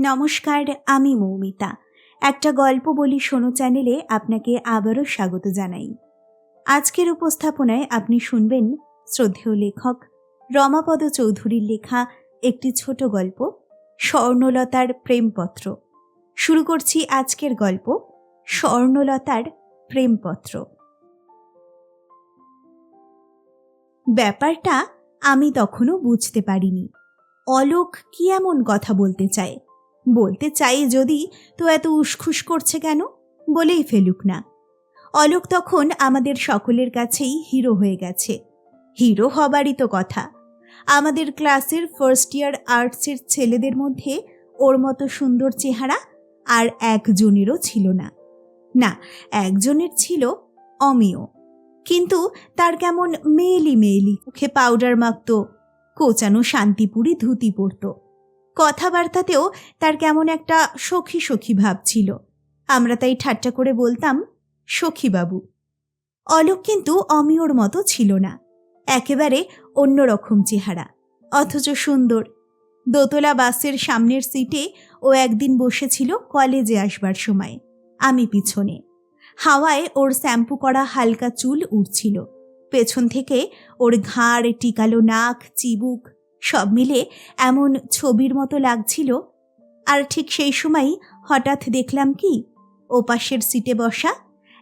নমস্কার, আমি মৌমিতা। একটা গল্প বলি শোনো চ্যানেলে আপনাকে আবারও স্বাগত জানাই। আজকের উপস্থাপনায় আপনি শুনবেন শ্রদ্ধেয় লেখক রমাপদ চৌধুরীর লেখা একটি ছোট গল্প, স্বর্ণলতার প্রেমপত্র। শুরু করছি আজকের গল্প, স্বর্ণলতার প্রেমপত্র। ব্যাপারটা আমি তখনও বুঝতে পারিনি। অলোক কি এমন কথা বলতে চায়? বলতে চাই যদি তো এত উসখুস করছে কেন? বলেই ফেলুক না। অলোক তখন আমাদের সকলের কাছেই হিরো হয়ে গেছে। হিরো হবারই তো কথা। আমাদের ক্লাসের ফার্স্ট ইয়ার আর্টসের ছেলেদের মধ্যে ওর মতো সুন্দর চেহারা আর একজনেরও ছিল না। না, একজনের ছিল অমিয়। কিন্তু তার কেমন মেয়েলি মেয়েলি মুখে পাউডার মাখত, কোচানো শান্তিপুরি ধুতি পরতো। কথাবার্তাতেও তার কেমন একটা সখী সখী ভাব ছিল। আমরা তাই ঠাট্টা করে বলতাম, সখীবাবু। অলোক কিন্তু অমিয়র মতো ছিল না। একেবারে অন্যরকম চেহারা, অথচ সুন্দর। দোতলা বাসের সামনের সিটে ও একদিন বসেছিল কলেজে আসবার সময়, আমি পিছনে। হাওয়ায় ওর শ্যাম্পু করা হালকা চুল উড়ছিল। পেছন থেকে ওর ঘাড় টিকালো নাক, চিবুক সব মিলে এমন ছবির মতো লাগছিল। আর ঠিক সেই সময়ই হঠাৎ দেখলাম কি, ওপাশের সিটে বসা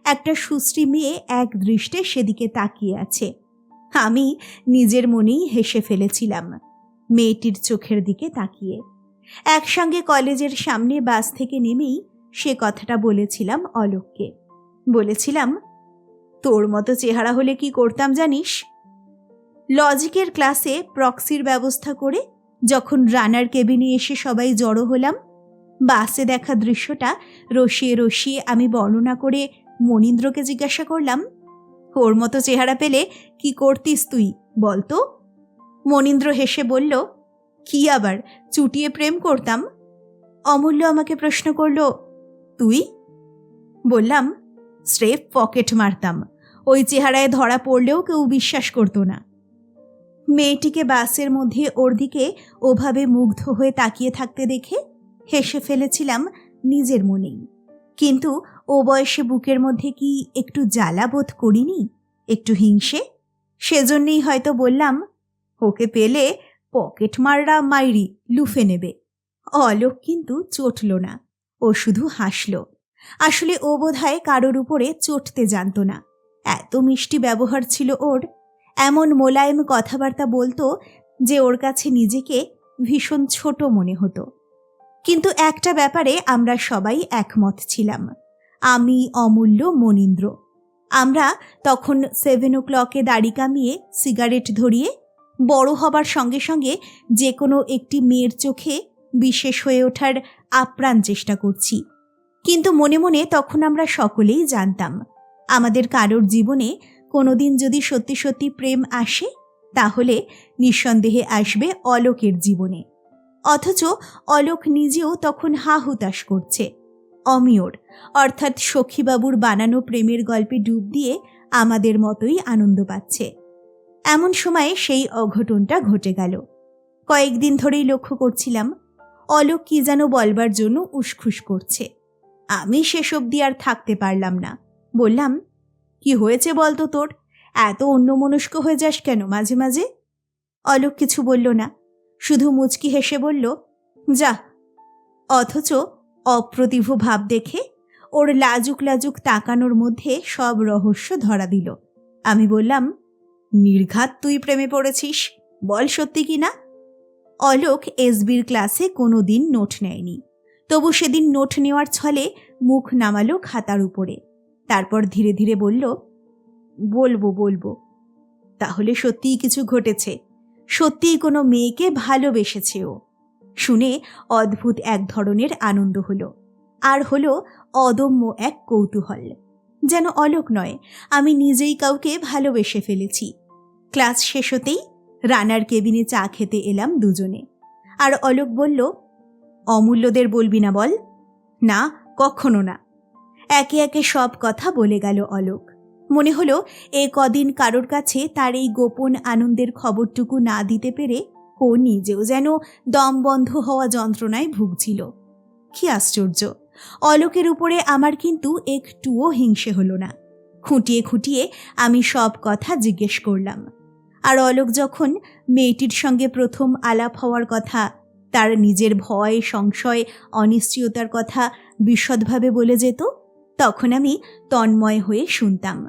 একটা সুশ্রী মেয়ে এক দৃষ্টে সেদিকে তাকিয়ে আছে। আমি নিজের মনেই হেসে ফেলেছিলাম মেয়েটির চোখের দিকে তাকিয়ে। একসঙ্গে কলেজের সামনে বাস থেকে নেমেই সে কথাটা বলেছিলাম অলোককে। বলেছিলাম, তোর মতো চেহারা হলে কি করতাম জানিস? লজিকের ক্লাসে প্রক্সির ব্যবস্থা করে যখন রানার কেবিনে এসে সবাই জড়ো হলাম, বাসে দেখা দৃশ্যটা রসিয়ে রসিয়ে আমি বর্ণনা করে মনীন্দ্রকে জিজ্ঞাসা করলাম ওর মতো চেহারা পেলে কি করতিস তুই, বলতো? মনীন্দ্র হেসে বলল, কি আবার, চুটিয়ে প্রেম করতাম? অমূল্য আমাকে প্রশ্ন করল, তুই? বললাম, স্রেফ পকেট মারতাম, ওই চেহারায় ধরা পড়লেও কেউ বিশ্বাস করতো না। মেয়েটিকে বাসের মধ্যে ওর দিকে ওভাবে মুগ্ধ হয়ে তাকিয়ে থাকতে দেখে হেসে ফেলেছিলাম নিজের মনেই কিন্তু ও বয়সে বুকের মধ্যে কি একটু জ্বালা বোধ করিনি? একটু হিংসে? সেজন্যই হয়তো বললাম, ওকে পেলে পকেট মাররা মাইরি লুফে নেবে। অলোক কিন্তু চটল না। ও শুধু হাসল। আসলে ও বোধহয় কারোর উপরে চটতে জানত না। এত মিষ্টি ব্যবহার ছিল ওর এমন মোলায়েম কথাবার্তা বলতো যে ওর কাছে নিজেকে ভীষণ ছোট মনে হতো। কিন্তু একটা ব্যাপারে আমরা সবাই একমত ছিলাম। আমি অমূল্য, মনীন্দ্র। আমরা তখন সেভেন ও ক্লকে দাড়ি কামিয়ে সিগারেট ধরিয়ে বড় হবার সঙ্গে সঙ্গে যে কোনো একটি মেয়ের চোখে বিশেষ হয়ে ওঠার আপ্রাণ চেষ্টা করছি। কিন্তু মনে মনে তখন আমরা সকলেই জানতাম, আমাদের কারোর জীবনে কোনোদিন যদি সত্যি সত্যি প্রেম আসে, তাহলে নিঃসন্দেহে আসবে অলোকের জীবনে। অথচ অলোক নিজেও তখন হা হুতাশ করছে। অমিয়র, অর্থাৎ সখীবাবুর বানানো প্রেমের গল্পে ডুব দিয়ে আমাদের মতোই আনন্দ পাচ্ছে। এমন সময়ে সেই অঘটনটা ঘটে গেল। কয়েকদিন ধরেই লক্ষ্য করছিলাম, অলোক কি যেন বলবার জন্য উসখুস করছে। আমি সেসব দিয়ে আর থাকতে পারলাম না। বললাম কি হয়েছে বলতো তোর? এত অন্যমনস্ক হয়ে যাস কেন মাঝে মাঝে? অলোক কিছু বলল না। শুধু মুচকি হেসে বলল, যা। অথচ অপ্রতিভ ভাব দেখে ওর লাজুক লাজুক তাকানোর মধ্যে সব রহস্য ধরা দিল। আমি বললাম, নির্ঘাত তুই প্রেমে পড়েছিস, বল সত্যি কি না? অলোক এসবির ক্লাসে কোনো দিন নোট নেয়নি। তবু সেদিন নোট নেওয়ার ছলে মুখ নামালো খাতার উপরে। তারপর ধীরে ধীরে বলল, বলব বলব। তাহলে সত্যিই কিছু ঘটেছে। সত্যিই কোনো মেয়েকে ভালোবেসেছে ও। শুনে অদ্ভুত এক ধরনের আনন্দ হলো। আর হলো অদম্য এক কৌতূহল। যেন অলোক নয়, আমি নিজেই কাউকে ভালোবেসে ফেলেছি। ক্লাস শেষ হতেই রানার কেবিনে চা খেতে এলাম দুজনে। আর অলোক বলল, অমূল্যদের বলবি না বল? না, কখনো না। একে একে সব কথা বলে গেল অলোক। মনে হলো এ কদিন কারোর কাছে তার এই গোপন আনন্দের খবরটুকু না দিতে পেরে ও নিজেও যেন দম বন্ধ হওয়া যন্ত্রণায় ভুগছিল। কি আশ্চর্য! অলোকের উপরে আমার কিন্তু একটুও হিংসে হলো না। খুঁটিয়ে খুঁটিয়ে আমি সব কথা জিজ্ঞেস করলাম। আর অলোক যখন মেয়েটির সঙ্গে প্রথম আলাপ হওয়ার কথা, তার নিজের ভয়, সংশয়, অনিশ্চয়তার কথা বিশদভাবে বলে যেত তখন আমি তন্ময় হয়ে শুনতাম।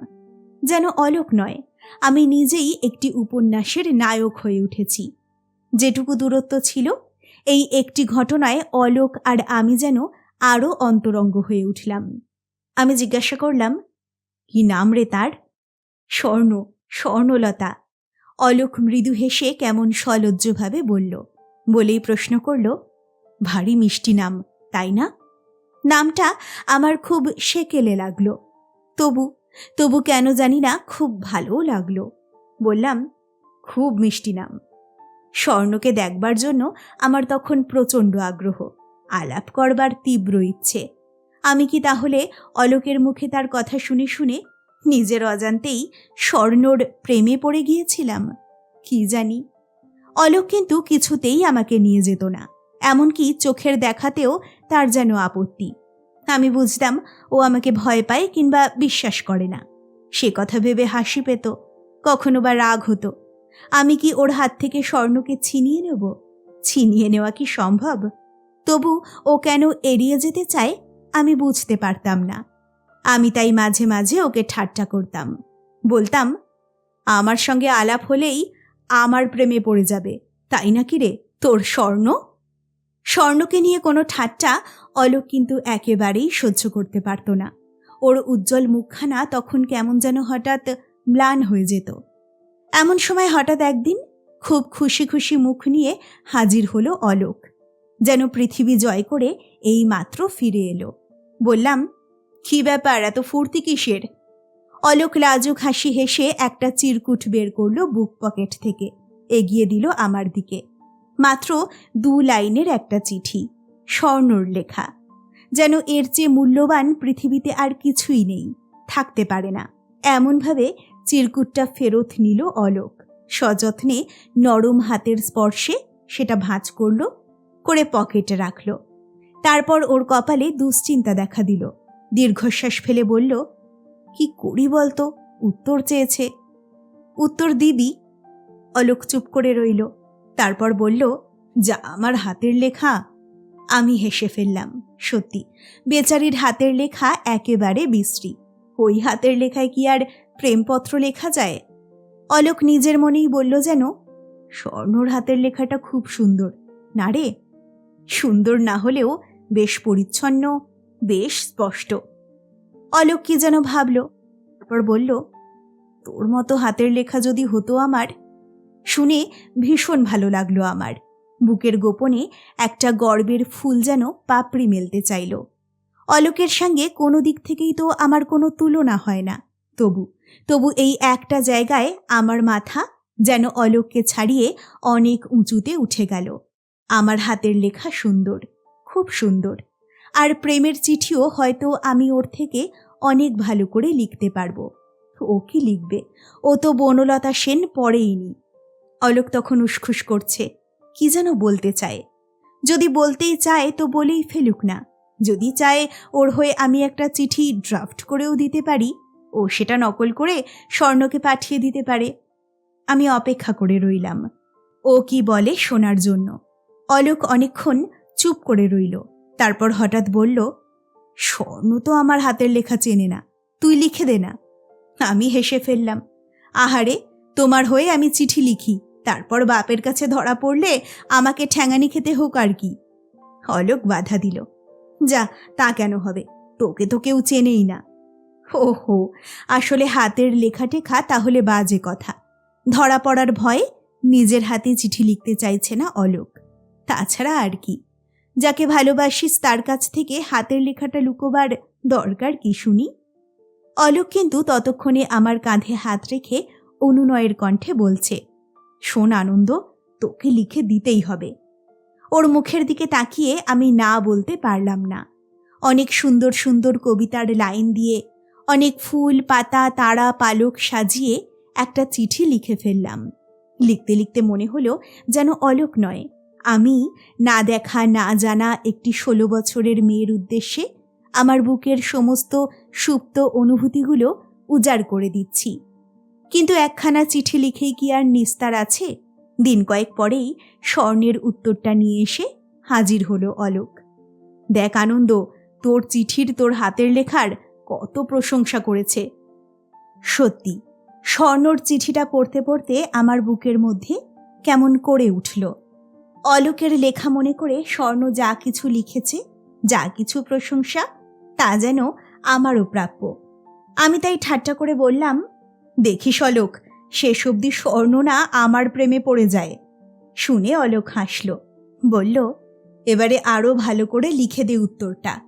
যেন অলোক নয়, আমি নিজেই একটি উপন্যাসের নায়ক হয়ে উঠেছি। যেটুকু দূরত্ব ছিল, এই একটি ঘটনায় অলোক আর আমি যেন আরও অন্তরঙ্গ হয়ে উঠলাম। আমি জিজ্ঞাসা করলাম, কি নাম রে তার? স্বর্ণ, স্বর্ণলতা। অলোক মৃদু হেসে কেমন সলজ্জভাবে বলল, বলেই প্রশ্ন করল, ভারী মিষ্টি নাম, তাই না? নামটা আমার খুব সেকেলে লাগল। তবু তবু কেন জানি না খুব ভালোও লাগল। বললাম, খুব মিষ্টি নাম। স্বর্ণকে দেখবার জন্য আমার তখন প্রচণ্ড আগ্রহ, আলাপ করবার তীব্র ইচ্ছে। আমি কি তাহলে অলোকের মুখে তার কথা শুনে শুনে নিজের অজান্তেই স্বর্ণর প্রেমে পড়ে গিয়েছিলাম? কি জানি? অলোক কিন্তু কিছুতেই আমাকে নিয়ে যেত না। এমনকি চোখের দেখাতেও তার যেন আপত্তি। আমি বুঝতাম ও আমাকে ভয় পায় কিংবা বিশ্বাস করে না। সে কথা ভেবে হাসি পেত, কখনো বা রাগ হতো। আমি কি ওর হাত থেকে স্বর্ণকে ছিনিয়ে নেব? ছিনিয়ে নেওয়া কি সম্ভব? তবু ও কেন এড়িয়ে যেতে চায় আমি বুঝতে পারতাম না। আমি তাই মাঝে মাঝে ওকে ঠাট্টা করতাম। বলতাম, আমার সঙ্গে আলাপ হলেই আমার প্রেমে পড়ে যাবে। তাই নাকি রে? তোর স্বর্ণ? স্বর্ণকে নিয়ে কোনো ঠাট্টা অলোক কিন্তু একেবারেই সহ্য করতে পারত না। ওর উজ্জ্বল মুখখানা তখন কেমন যেন হঠাৎ ম্লান হয়ে যেত। এমন সময় হঠাৎ একদিন খুব খুশি খুশি মুখ নিয়ে হাজির হলো অলোক। যেন পৃথিবী জয় করে এই মাত্র ফিরে এলো। বললাম, কি ব্যাপার, এত ফুর্তি কিসের? অলোক লাজুক হাসি হেসে একটা চিরকুট বের করল বুক পকেট থেকে। এগিয়ে দিল আমার দিকে। মাত্র দু লাইনের একটা চিঠি, স্বর্ণর লেখা। যেন এর চেয়ে মূল্যবান পৃথিবীতে আর কিছুই নেই, থাকতে পারে না। এমনভাবে চিরকুটটা ফেরত নিল অলোক। সযত্নে নরম হাতের স্পর্শে সেটা ভাঁজ করল, করে পকেটে রাখল। তারপর ওর কপালে দুশ্চিন্তা দেখা দিল। দীর্ঘশ্বাস ফেলে বলল, কি করি বলতো? উত্তর চেয়েছে। উত্তর দিবি। অলোক চুপ করে রইল। তারপর বলল, যা আমার হাতের লেখা। আমি হেসে ফেললাম, সত্যি, বেচারির হাতের লেখা একেবারে বিশ্রী। ওই হাতের লেখায় কি আর প্রেমপত্র লেখা যায়? অলোক নিজের মনেই বলল যেন, স্বর্ণর হাতের লেখাটা খুব সুন্দর। না রে, সুন্দর না হলেও বেশ পরিচ্ছন্ন, বেশ স্পষ্ট। অলোক কি যেন ভাবল, তারপর বলল, তোর মতো হাতের লেখা যদি হতো আমার শুনে ভীষণ ভালো লাগল আমার। বুকের গোপনে একটা গর্বের ফুল যেন পাপড়ি মেলতে চাইল। অলোকের সঙ্গে কোনো দিক থেকেই তো আমার কোনো তুলনা হয় না। তবু তবু এই একটা জায়গায় আমার মাথা যেন অলোককে ছাড়িয়ে অনেক উঁচুতে উঠে গেল। আমার হাতের লেখা সুন্দর, খুব সুন্দর। আর প্রেমের চিঠিও হয়তো আমি ওর থেকে অনেক ভালো করে লিখতে পারব। ও কি লিখবে? ও তো বনলতা সেন পড়েইনি। অলোক তখন উসখুস করছে। কি যেন বলতে চায়। যদি বলতেই চায় তো বলেই ফেলুক না। যদি চায় ওর হয়ে আমি একটা চিঠি ড্রাফট করেও দিতে পারি, ও সেটা নকল করে স্বর্ণকে পাঠিয়ে দিতে পারে। আমি অপেক্ষা করে রইলাম। ও কি বলে শোনার জন্য। অলোক অনেকক্ষণ চুপ করে রইল। তারপর হঠাৎ বলল, স্বর্ণ তো আমার হাতের লেখা চেনে না। তুই লিখে দে না। আমি হেসে ফেললাম, আহারে, তোমার হয়ে আমি চিঠি লিখি। তারপর বাপের কাছে ধরা পড়লে আমাকে ঠ্যাঙানি খেতে হোক আর কি। অলোক বাধা দিল। যা, তা কেন হবে? তোকে তো কেউ চেনেই না। ও হো আসলে হাতের লেখা টেখা তাহলে বাজে কথা। ধরা পড়ার ভয়ে নিজের হাতে চিঠি লিখতে চাইছে না অলোক। তাছাড়া আর কি। যাকে ভালোবাসিস তার কাছ থেকে হাতের লেখাটা লুকোবার দরকার কি শুনি? অলোক কিন্তু ততক্ষণে আমার কাঁধে হাত রেখে অনুনয়ের কণ্ঠে বলছে শোন আনন্দ, তোকে লিখে দিতেই হবে। ওর মুখের দিকে তাকিয়ে আমি না বলতে পারলাম না। অনেক সুন্দর সুন্দর কবিতার লাইন দিয়ে অনেক ফুল, পাতা, তারা, পালক সাজিয়ে একটা চিঠি লিখে ফেললাম। লিখতে লিখতে মনে হলো যেন অলোক নয়। আমি না দেখা, না জানা একটি ষোলো বছরের মেয়ের উদ্দেশ্যে আমার বুকের সমস্ত সুপ্ত অনুভূতিগুলো উজাড় করে দিচ্ছি। কিন্তু একখানা চিঠি লিখেই কি আর নিস্তার আছে? দিন কয়েক পরেই স্বর্ণের উত্তরটা নিয়ে এসে হাজির হলো অলোক। দেখ আনন্দ, তোর চিঠির তোর হাতের লেখার কত প্রশংসা করেছে। সত্যি, স্বর্ণর চিঠিটা পড়তে পড়তে আমার বুকের মধ্যে কেমন করে উঠল। অলোকের লেখা মনে করে স্বর্ণ যা কিছু লিখেছে, যা কিছু প্রশংসা, তা যেন আমারও প্রাপ্য। আমি তাই ঠাট্টা করে বললাম দেখিস অলোক, শেষ অবধি স্বর্ণ না আমার প্রেমে পড়ে যায়। শুনে অলোক হাসল, বলল, এবারে আরও ভালো করে লিখে দে উত্তরটা।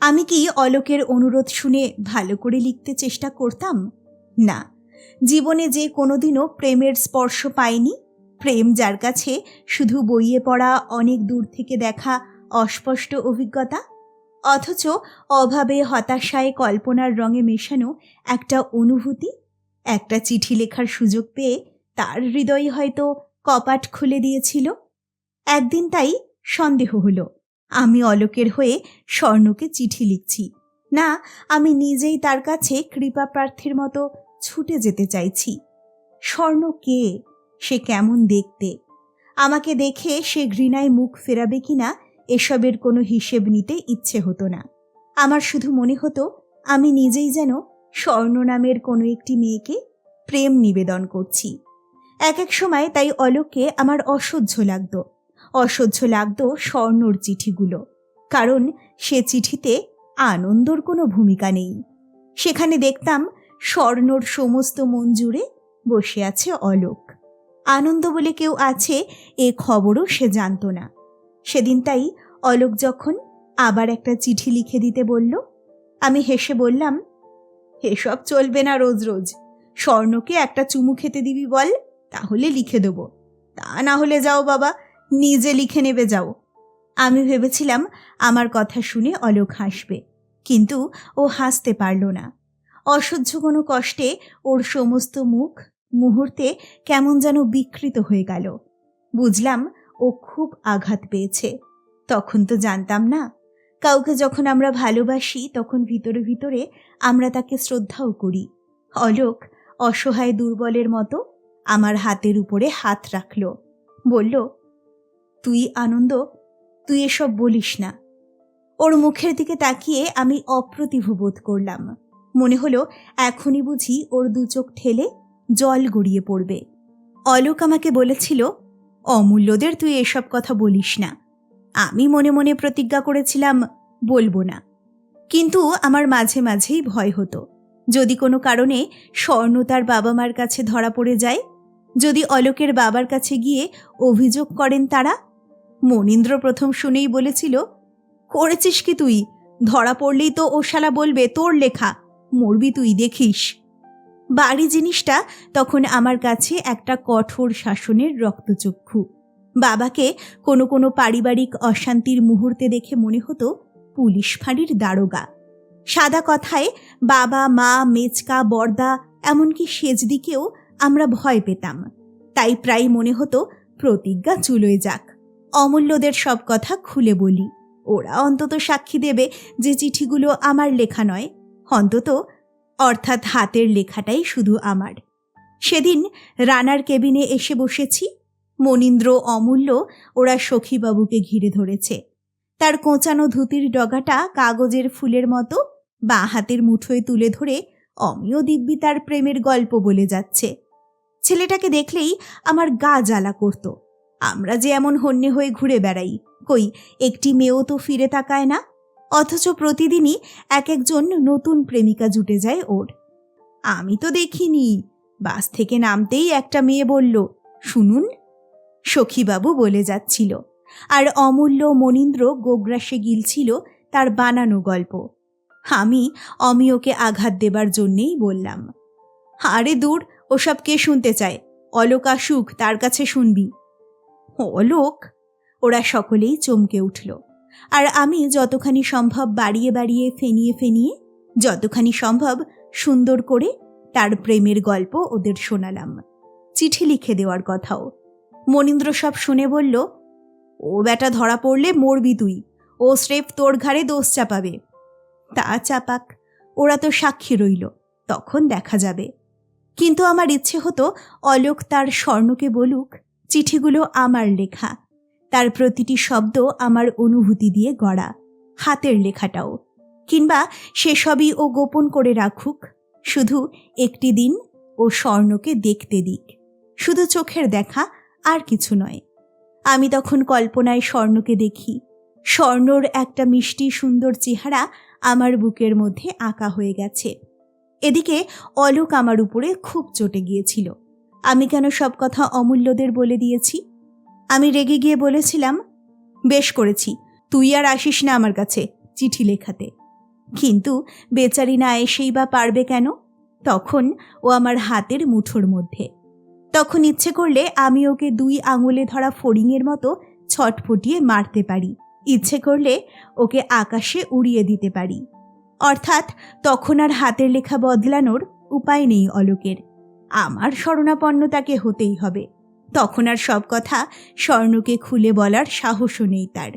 আমি কি অলোকের অনুরোধ শুনে ভালো করে লিখতে চেষ্টা করতাম? না, জীবনে যে কোনোদিনও প্রেমের স্পর্শ পাইনি। প্রেম যার কাছে শুধু বইয়ে পড়া, অনেক দূর থেকে দেখা অস্পষ্ট অভিজ্ঞতা। অথচ অভাবে হতাশায় কল্পনার রঙে মেশানো একটা অনুভূতি একটা চিঠি লেখার সুযোগ পেয়ে তার হৃদয় হয়তো কপাট খুলে দিয়েছিল। একদিন তাই সন্দেহ হলো, আমি অলোকের হয়ে স্বর্ণকে চিঠি লিখছি। না, আমি নিজেই তার কাছে কৃপা প্রার্থীর মতো ছুটে যেতে চাইছি। স্বর্ণ কে? সে কেমন দেখতে? আমাকে দেখে সে ঘৃণায় মুখ ফেরাবে কিনা এসবের কোনো হিসেব নিতে ইচ্ছে হতো না। আমার শুধু মনে হতো, আমি নিজেই যেন স্বর্ণ নামের কোনো একটি মেয়েকে প্রেম নিবেদন করছি। এক এক সময় তাই অলোককে আমার অসহ্য লাগতো। অসহ্য লাগতো স্বর্ণর চিঠিগুলো। কারণ সে চিঠিতে আনন্দর কোনো ভূমিকা নেই। সেখানে দেখতাম স্বর্ণর সমস্ত মন জুড়ে বসে আছে অলোক। আনন্দ বলে কেউ আছে, এ খবরও সে জানতো না। সেদিন তাই অলোক যখন আবার একটা চিঠি লিখে দিতে বলল, আমি হেসে বললাম এসব চলবে না রোজ রোজ। স্বর্ণকে একটা চুমু খেতে দিবি বল, তাহলে লিখে দেবো। তা না হলে যাও বাবা, নিজে লিখে নেবে যাও। আমি ভেবেছিলাম আমার কথা শুনে অলোক হাসবে, কিন্তু ও হাসতে পারল না। অসহ্য কোনো কষ্টে ওর সমস্ত মুখ, মুহূর্তে কেমন যেন বিকৃত হয়ে গেল। বুঝলাম ও খুব আঘাত পেয়েছে। তখন তো জানতাম না কাউকে যখন আমরা ভালোবাসি, তখন ভিতরে ভিতরে আমরা তাকে শ্রদ্ধাও করি। অলোক, অসহায় দুর্বলের মতো আমার হাতের উপরে হাত রাখল। বলল, তুই আনন্দ, তুই এসব বলিস না। ওর মুখের দিকে তাকিয়ে আমি অপ্রতিভ বোধ করলাম। মনে হলো এখনই বুঝি ওর দু চোখ ঠেলে জল গড়িয়ে পড়বে। অলোক আমাকে বলেছিল, অমূল্যদের তুই এসব কথা বলিস না। আমি মনে মনে প্রতিজ্ঞা করেছিলাম, বলব না। কিন্তু আমার মাঝে মাঝেই ভয় হতো। যদি কোনো কারণে স্বর্ণ তার বাবা মার কাছে ধরা পড়ে যায়, যদি অলোকের বাবার কাছে গিয়ে অভিযোগ করেন তারা? মনীন্দ্র প্রথম শুনেই বলেছিল, করেছিস কি তুই? ধরা পড়লেই তো ও শালা বলবে, তোর লেখা, মরবি তুই, দেখিস। বাড়ি জিনিসটা তখন আমার কাছে একটা কঠোর শাসনের রক্তচক্ষু। বাবাকে কোনো কোনো পারিবারিক অশান্তির মুহূর্তে দেখে মনে হতো পুলিশ ফাঁড়ির দারোগা। সাদা কথায়, বাবা, মা, মেচকা, বর্দা, এমনকি সেজদিকেও আমরা ভয় পেতাম। তাই প্রায় মনে হতো প্রতিজ্ঞা চুলোয় যাক। অমূল্যদের সব কথা খুলে বলি। ওরা অন্তত সাক্ষী দেবে যে চিঠিগুলো আমার লেখা নয়, অন্তত অর্থাৎ হাতের লেখাটাই শুধু আমার। সেদিন রানার কেবিনে এসে বসেছি মনীন্দ্র অমূল্য ওরা সখীবাবুকে ঘিরে ধরেছে। তার কোঁচানো ধুতির ডগাটা কাগজের ফুলের মতো, বাঁ হাতের মুঠোয় তুলে ধরে অমিয় দিব্যি তার প্রেমের গল্প বলে যাচ্ছে। ছেলেটাকে দেখলেই আমার গা জ্বালা করত। আমরা যে এমন হন্যে হয়ে ঘুরে বেড়াই, কই, একটি মেয়েও তো ফিরে তাকায় না। অথচ প্রতিদিনই এক একজন নতুন প্রেমিকা জুটে যায় ওর। আমি তো দেখিনি। বাস থেকে নামতেই একটা মেয়ে বলল, শুনুন সখীবাবু বলে যাচ্ছিল। আর অমূল্য মনীন্দ্র গোগ্রাসে গিলছিল তার বানানো গল্প। আমি অমিয়কে আঘাত দেবার জন্যেই বললাম, আরে দূর, ওসব কে শুনতে চায়? অলোক আসুক, তার কাছে শুনবি। অলোক? ওরা সকলেই চমকে উঠল। আর আমি যতখানি সম্ভব বাড়িয়ে বাড়িয়ে ফেনিয়ে ফেনিয়ে, যতখানি সম্ভব সুন্দর করে তার প্রেমের গল্প ওদের শোনালাম। চিঠি লিখে দেওয়ার কথাও। মনীন্দ্র সব শুনে বলল, ও বেটা ধরা পড়লে মরবি তুই। ও স্রেফ তোর ঘাড়ে দোষ চাপাবে। তা চাপাক, ওরা তো সাক্ষী রইল, তখন দেখা যাবে। কিন্তু আমার ইচ্ছে হতো অলোক তার স্বর্ণকে বলুক, চিঠিগুলো আমার লেখা। তার প্রতিটি শব্দ আমার অনুভূতি দিয়ে গড়া, হাতের লেখাটাও। কিংবা সেসবই ও গোপন করে রাখুক, শুধু একটি দিন ও স্বর্ণকে দেখতে দিক। শুধু চোখের দেখা আর কিছু নয়। আমি তখন কল্পনায় স্বর্ণকে দেখি। স্বর্ণর একটা মিষ্টি সুন্দর চেহারা আমার বুকের মধ্যে আঁকা হয়ে গেছে। এদিকে অলোক আমার উপরে খুব চটে গিয়েছিল। আমি কেন সব কথা অমূল্যদের বলে দিয়েছি? আমি রেগে গিয়ে বলেছিলাম, বেশ করেছি, তুই আর আসিস না আমার কাছে চিঠি লেখাতে। কিন্তু বেচারি না এসেই বা পারবে কেন? তখন ও আমার হাতের মুঠোর মধ্যে। তখন ইচ্ছে করলে আমি ওকে দুই আঙুলে ধরা ফড়িংয়ের মতো ছটফটিয়ে মারতে পারি। ইচ্ছে করলে ওকে আকাশে উড়িয়ে দিতে পারি। অর্থাৎ তখন আর হাতের লেখা বদলানোর উপায় নেই অলোকের। আমার শরণাপন্ন তাকে হতেই হবে। তখন আর সব কথা স্বর্ণকে খুলে বলার সাহসও নেই তার।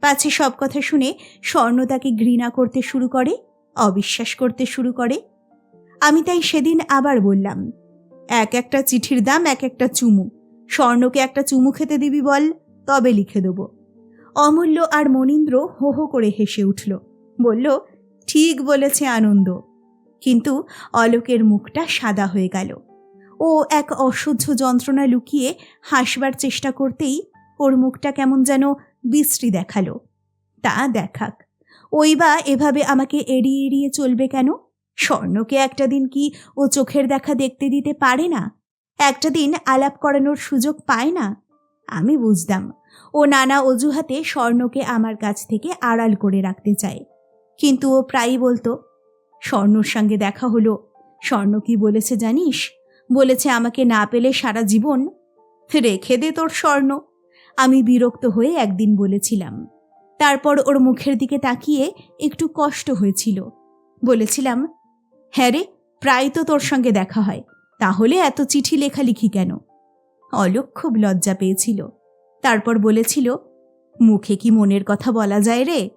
পাছে সব কথা শুনে স্বর্ণ তাকে ঘৃণা করতে শুরু করে, অবিশ্বাস করতে শুরু করে। আমি তাই সেদিন আবার বললাম এক একটা চিঠির দাম এক একটা চুমু। স্বর্ণকে একটা চুমু খেতে দিবি বল, তবে লিখে দেব। অমূল্য আর মনীন্দ্র হো হো করে হেসে উঠল। বলল, ঠিক বলেছে আনন্দ। কিন্তু অলোকের মুখটা সাদা হয়ে গেল। ও এক অসহ্য যন্ত্রণা লুকিয়ে হাসবার চেষ্টা করতেই ওর মুখটা কেমন যেন বিশ্রী দেখাল। তা দেখাক, ওই বা এভাবে আমাকে এড়িয়ে এড়িয়ে চলবে কেন? স্বর্ণকে একটা দিন কি ও চোখের দেখা দেখতে দিতে পারে না? একটা দিন আলাপ করানোর সুযোগ পায় না? আমি বুঝতাম। ও নানা অজুহাতে স্বর্ণকে আমার কাছ থেকে আড়াল করে রাখতে চায়। কিন্তু ও প্রায়ই বলতো, স্বর্ণর সঙ্গে দেখা হলো। স্বর্ণ কি বলেছে জানিস? বলেছে আমাকে না পেলে সারা জীবন রেখে দে তোর স্বর্ণ। আমি বিরক্ত হয়ে একদিন বলেছিলাম। তারপর ওর মুখের দিকে তাকিয়ে একটু কষ্ট হয়েছিল। বলেছিলাম হ্যাঁ রে প্রায় তো তোর সঙ্গে দেখা হয়। তাহলে এত চিঠি লেখালেখি কেন? অলোক খুব লজ্জা পেয়েছিল। তারপর বলেছিল, মুখে কি মনের কথা বলা যায় রে?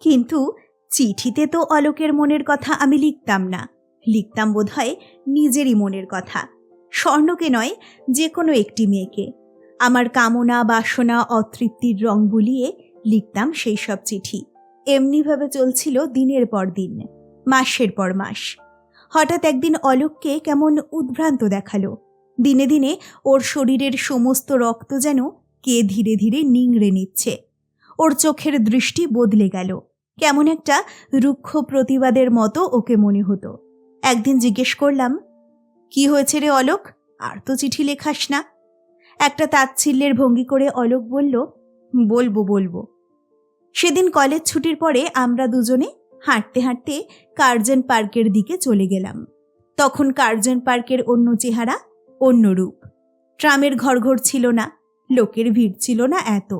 কিন্তু চিঠিতে তো অলোকের মনের কথা আমি লিখতাম না। লিখতাম বোধ হয় নিজেরই মনের কথা। স্বর্ণকে নয় যে কোনো একটি মেয়েকে। আমার কামনা, বাসনা, অতৃপ্তির রং বুলিয়ে লিখতাম সেই সব চিঠি। এমনিভাবে চলছিল দিনের পর দিন, মাসের পর মাস। হঠাৎ একদিন অলোককে কেমন উদ্ভ্রান্ত দেখাল। দিনে দিনে ওর শরীরের সমস্ত রক্ত যেন কে ধীরে ধীরে নিংড়ে নিচ্ছে। ওর চোখের দৃষ্টি বদলে গেল। কেমন একটা রুক্ষ প্রতিবাদের মতো ওকে মনে হতো। একদিন জিজ্ঞেস করলাম, কি হয়েছে রে অলোক? আর তো চিঠি লেখাস না? একটা তাচ্ছিল্যের ভঙ্গি করে অলোক বলল, বলব বলব। সেদিন কলেজ ছুটির পরে আমরা দুজনে হাঁটতে হাঁটতে কার্জন পার্কের দিকে চলে গেলাম। তখন কার্জন পার্কের অন্য চেহারা অন্য রূপ। ট্রামের ঘর ঘর ছিল না, লোকের ভিড় ছিল না এত।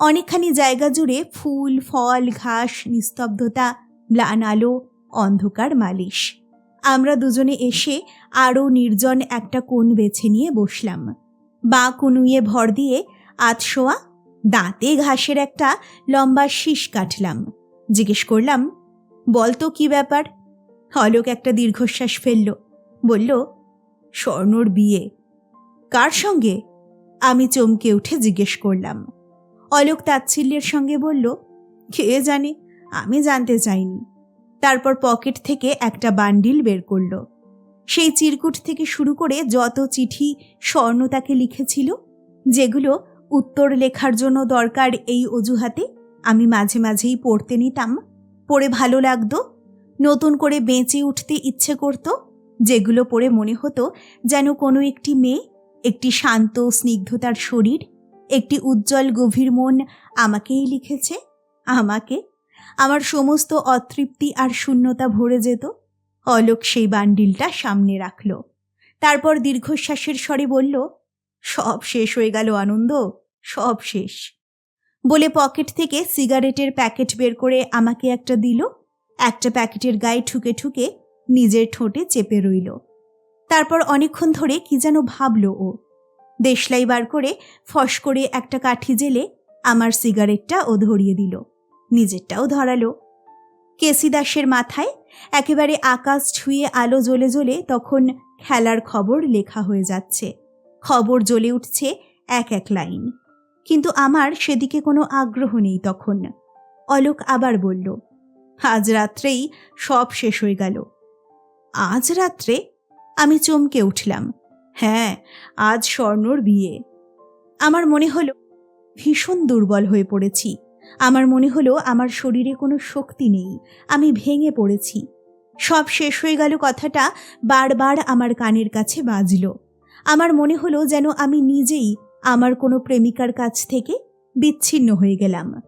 অনেকখানি জায়গা জুড়ে ফুল, ফল, ঘাস, নিস্তব্ধতা, ম্লান আলো, অন্ধকার মালিশ। আমরা দুজনে এসে আরও নির্জন একটা কোণ বেছে নিয়ে বসলাম। বাঁ কুনুইয়ে ভর দিয়ে আতশোয়া দাঁতে ঘাসের একটা লম্বা শীষ কাটলাম। জিজ্ঞেস করলাম বল তো কি ব্যাপার? অলোক একটা দীর্ঘশ্বাস ফেলল। বলল, স্বর্ণর বিয়ে। কার সঙ্গে? আমি চমকে উঠে জিজ্ঞেস করলাম। অলোক তাচ্ছিল্যের সঙ্গে বলল, কে জানে, আমি জানতে চাইনি। তারপর পকেট থেকে একটা বান্ডিল বের করল। সেই চিরকুট থেকে শুরু করে যত চিঠি স্বর্ণ তাকে লিখেছিল, যেগুলো উত্তর লেখার জন্য দরকার এই অজুহাতে, আমি মাঝে মাঝেই পড়তে নিতাম। পড়ে ভালো লাগতো, নতুন করে বেঁচে উঠতে ইচ্ছে করত, যেগুলো পড়ে মনে হতো যেন কোনো একটি মেয়ে, একটি শান্ত, স্নিগ্ধতার শরীর, একটি উজ্জ্বল, গভীর মন আমাকেই লিখেছে, আমাকে, আমার সমস্ত অতৃপ্তি আর শূন্যতা ভরে যেত, অলোক সেই বান্ডিলটা সামনে রাখল, তারপর দীর্ঘশ্বাসের স্বরে বলল, সব শেষ হয়ে গেল আনন্দ, সব শেষ। বলে পকেট থেকে সিগারেটের প্যাকেট বের করে আমাকে একটা দিল। একটা প্যাকেটের গায়ে ঠুকে ঠুকে নিজের ঠোঁটে চেপে রইল। তারপর অনেকক্ষণ ধরে কি যেন ভাবল ও। দেশলাই বার করে ফস করে একটা কাঠি জেলে আমার সিগারেটটা ও ধরিয়ে দিল। নিজেরটাও ধরালো। কেসি দাসের মাথায় একেবারে আকাশ ছুঁয়ে আলো জ্বলে জ্বলে তখন খেলার খবর লেখা হয়ে যাচ্ছে। খবর জ্বলে উঠছে এক এক লাইন। কিন্তু আমার সেদিকে কোনো আগ্রহ নেই তখন। অলোক আবার বলল, আজ রাত্রেই সব শেষ হয়ে গেল। আজ রাত্রে? আমি চমকে উঠলাম হ্যাঁ আজ স্বর্ণর বিয়ে। আমার মনে হলো ভীষণ দুর্বল হয়ে পড়েছি। আমার মনে হলো আমার শরীরে কোনো শক্তি নেই। আমি ভেঙে পড়েছি। সব শেষ হয়ে গেল কথাটা বারবার আমার কানের কাছে বাজল। আমার মনে হলো যেন আমি নিজেই আমার কোনো প্রেমিকার কাছ থেকে বিচ্ছিন্ন হয়ে গেলাম।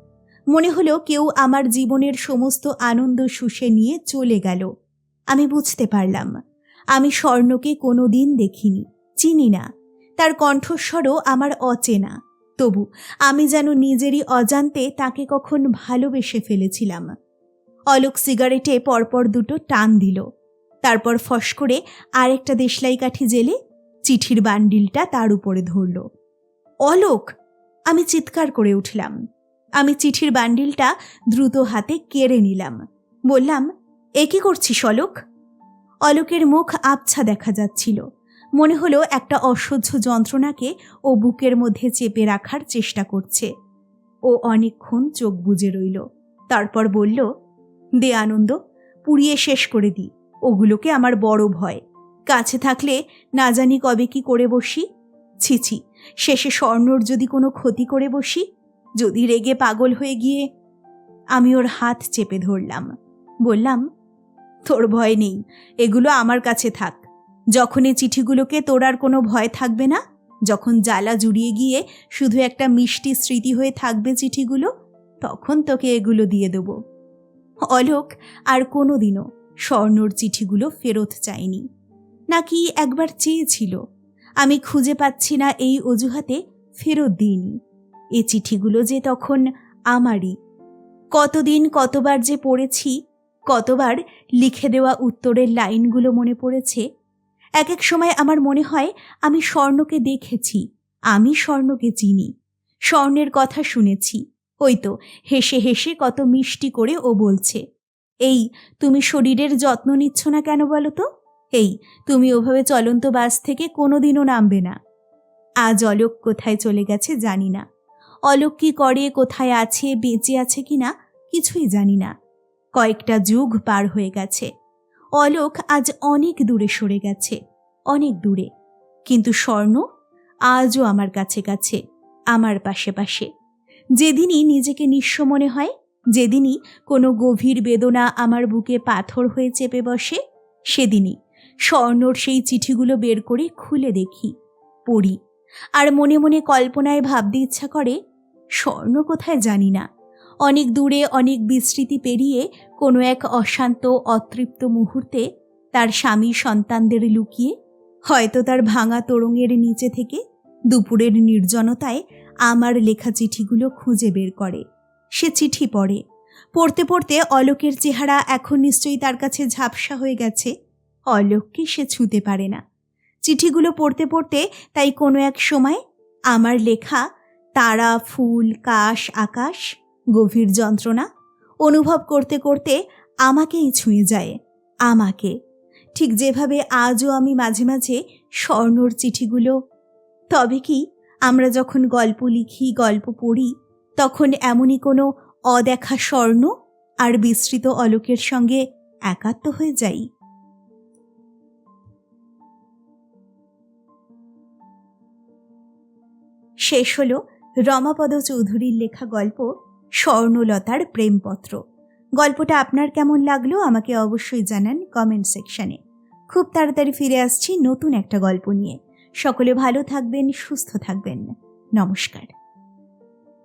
মনে হলো কেউ আমার জীবনের সমস্ত আনন্দ শুষে নিয়ে চলে গেল। আমি বুঝতে পারলাম। আমি স্বর্ণকে কোনো দিন দেখিনি, চিনি না। তার কণ্ঠস্বরও আমার অচেনা। তবু আমি যেন নিজেরই অজান্তে তাকে কখন ভালোবেসে ফেলেছিলাম। অলোক সিগারেটে পরপর দুটো টান দিল। তারপর ফস করে আরেকটা দেশলাই কাঠি জেলে চিঠির বান্ডিলটা তার উপরে ধরল। অলোক। আমি চিৎকার করে উঠলাম। আমি চিঠির বান্ডিলটা দ্রুত হাতে কেড়ে নিলাম। বললাম, এ কি করছিস অলোক? অলোকের মুখ আবছা দেখা যাচ্ছিল। মনে হলো একটা অসহ্য যন্ত্রণাকে ও বুকের মধ্যে চেপে রাখার চেষ্টা করছে। ও অনেকক্ষণ চোখ বুজে রইল। তারপর বলল, দে আনন্দ, পুড়িয়ে শেষ করে দি। ওগুলোকে আমার বড় ভয়। কাছে থাকলে না জানি কবে কি করে বসি। ছিছি শেষে স্বর্ণর যদি কোনো ক্ষতি করে বসি, যদি রেগে পাগল হয়ে গিয়ে আমি ওর হাত চেপে ধরলাম। বললাম, তোর ভয় নেই, এগুলো আমার কাছে থাক। যখন এই চিঠিগুলোকে তোর আর কোনো ভয় থাকবে না, যখন জ্বালা জুড়িয়ে গিয়ে শুধু একটা মিষ্টি স্মৃতি হয়ে থাকবে চিঠিগুলো, তখন তোকে এগুলো দিয়ে দেবো। অলোক আর কোনো দিনও স্বর্ণর চিঠিগুলো ফেরত চায়নি। নাকি একবার চেয়েছিল আমি খুঁজে পাচ্ছি না এই অজুহাতে ফেরত দিইনি। এ চিঠিগুলো যে তখন আমারই। কতদিন কতবার যে পড়েছি, কতবার লিখে দেওয়া উত্তরের লাইনগুলো মনে পড়েছে এক এক সময় আমার মনে হয় আমি স্বর্ণকে দেখেছি, আমি স্বর্ণকে চিনি, স্বর্ণের কথা শুনেছি, ওই তো হেসে হেসে কত মিষ্টি করে ও বলছে, এই, তুমি শরীরের যত্ন নিচ্ছ না কেন বলো তো? এই তুমি ওভাবে চলন্ত বাস থেকে কোনোদিনও নামবে না। আজ অলোক কোথায় চলে গেছে জানি না। অলোক কি করে, কোথায় আছে, বেঁচে আছে কি না, কিছুই জানি না। কয়েকটা যুগ পার হয়ে গেছে। অলোক আজ অনেক দূরে সরে গেছে, অনেক দূরে। কিন্তু স্বর্ণ? আজও আমার কাছে কাছে, আমার পাশে পাশে। যেদিনই নিজেকে নিঃস্ব মনে হয়, যেদিনই কোনো গভীর বেদনা আমার বুকে পাথর হয়ে চেপে বসে, সেদিনই। স্বর্ণর সেই চিঠিগুলো বের করে খুলে দেখি, পড়ি। আর মনে মনে কল্পনায় ভাবতে ইচ্ছা করে, স্বর্ণ কোথায় জানি না। অনেক দূরে অনেক বিস্তৃতি পেরিয়ে কোনো এক অশান্ত, অতৃপ্ত মুহূর্তে তার স্বামী সন্তানদের লুকিয়ে, হয়তো তার ভাঙা তোরঙের নিচে থেকে দুপুরের নির্জনতায় আমার লেখা চিঠিগুলো খুঁজে বের করে। সে চিঠি পড়ে। পড়তে পড়তে অলোকের চেহারা এখন নিশ্চয়ই তার কাছে ঝাপসা হয়ে গেছে। অলোককে সে ছুঁতে পারে না। চিঠিগুলো পড়তে পড়তে তাই কোনো এক সময় আমার লেখা, তারা, ফুল, কাশ, আকাশ, গভীর যন্ত্রণা অনুভব করতে করতে আমাকেই ছুঁয়ে যায়, আমাকে। ঠিক যেভাবে আজও আমি মাঝে মাঝে স্বর্ণর চিঠিগুলো, তবে কি আমরা যখন গল্প লিখি, গল্প পড়ি, তখন এমনই কোনো অদেখা স্বর্ণ আর বিস্তৃত অলোকের সঙ্গে একাত্ম হয়ে যাই। শেষ হল রমাপদ চৌধুরীর লেখা গল্প স্বর্ণলতার প্রেমপত্র। গল্পটা আপনার কেমন লাগল আমাকে অবশ্যই জানান কমেন্ট সেকশানে খুব তাড়াতাড়ি ফিরে আসছি নতুন একটা গল্প নিয়ে। সকলে ভালো থাকবেন, সুস্থ থাকবেন। নমস্কার।